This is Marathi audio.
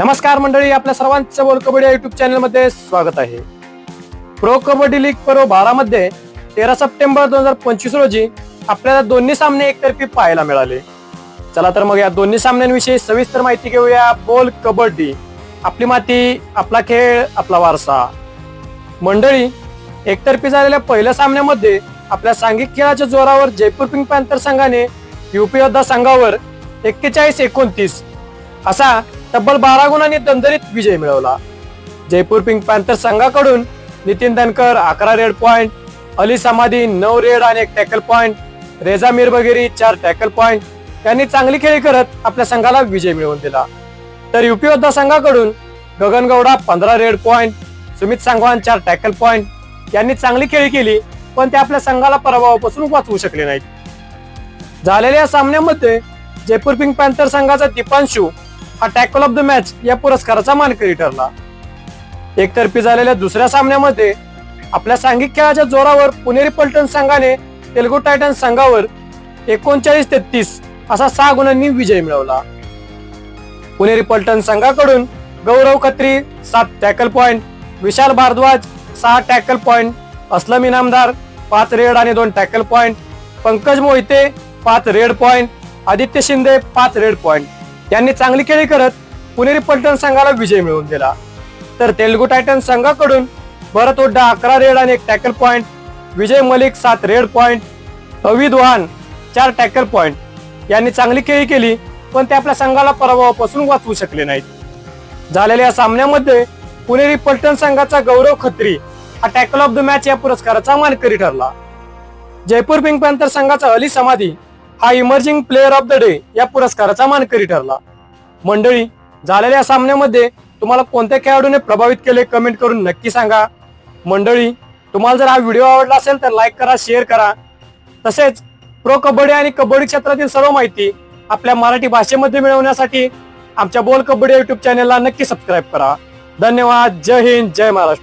नमस्कार मंडळी आपल्या सर्वांचं बोल कबड्डी युट्यूब चॅनलमध्ये स्वागत आहे. प्रो कबड्डी लीग पर्व बारा मध्ये तेरा सप्टेंबर दोन हजार पंचवीस रोजी आपल्याला दोन्ही सामने एकतर्फी पाहायला मिळाले. चला तर मग या दोन्ही सामन्यांविषयी सविस्तर माहिती घेऊया बोल कबड्डी आपली माती आपला खेळ आपला वारसा. मंडळी एकतर्फी झालेल्या पहिल्या सामन्यामध्ये आपल्या सांघिक खेळाच्या जोरावर जयपूर पिंक पॅन्थर संघाने युपी योद्धा संघावर एक्केचाळीस एकोणतीस असा तब्बल बारा गुणांनी दणदणीत विजय मिळवला. जयपूर पिंक पॅन्थर संघाकडून नितीन धनकर अकरा रेड पॉइंट अली समाधी नऊ रेड आणि एक टॅकल पॉइंट रेझा मिरबगेरी चार टॅकल पॉइंट. यांनी चांगली खेळी करत आपल्या संघाला विजय मिळवून दिला. तर युपी योद्धा संघाकडून गगन गौडा पंधरा रेड पॉइंट सुमित सांगवान चार टॅकल पॉइंट. यांनी चांगली खेळी केली पण ते आपल्या संघाला पराभवापासून वाचवू शकले नाहीत. झालेल्या या सामन्यामध्ये जयपूर पिंक पॅन्थर संघाचा दीपांशू हा टॅकल ऑफ द मॅच या पुरस्काराचा मानकरी ठरला. एकतर्फी झालेल्या दुसऱ्या सामन्यामध्ये आपल्या सांघिक खेळाच्या जोरावर पुणेरी पलटण संघाने तेलगू टायटन संघावर एकोणचाळीस तेहतीस असा सहा गुणांनी विजय मिळवला. पुणेरी पलटण संघाकडून गौरव खत्री सात टॅकल पॉइंट विशाल भारद्वाज सहा टॅकल पॉइंट असलम इनामदार पाच रेड आणि दोन टॅकल पॉइंट पंकज मोहिते पाच रेड पॉइंट आदित्य शिंदे पाच रेड पॉइंट यांनी चांगली खेळी करत पुणेरी पलटण संघाला विजय मिळवून दिला. तर तेलगू टायटन संघाकडून भरत ओड्डा अकरा रेड आणि एक टॅकल पॉइंट विजय मलिक सात रेड पॉइंट अविद वाहन चार टॅकल पॉइंट. यांनी चांगली खेळी केली पण ते आपल्या संघाला पराभवापासून वाचवू शकले नाहीत. झालेल्या या सामन्यामध्ये पुणेरी पलटण संघाचा गौरव खत्री हा टॅकल ऑफ द मॅच या पुरस्काराचा मानकरी ठरला. जयपूर पिंक पॅन्थर संघाचा अली समाधी हा emerging player of the day या पुरस्काराचा मानकरी ठरला. मंडळी झालेल्या सामन्यामध्ये तुम्हाला कोणत्या खेळाडूने प्रभावित केले कमेंट करून नक्की सांगा. मंडळी तुम्हाला जर हा व्हिडिओ आवडला असेल तर लाईक करा शेअर करा. तसेच प्रो कबड्डी आणि कबड्डी क्षेत्रातील सर्व माहिती आपल्या मराठी भाषेमध्ये मिळवण्यासाठी आमच्या बोल कबड्डी युट्यूब चॅनलला नक्की सबस्क्राईब करा. धन्यवाद. जय हिंद. जय महाराष्ट्र.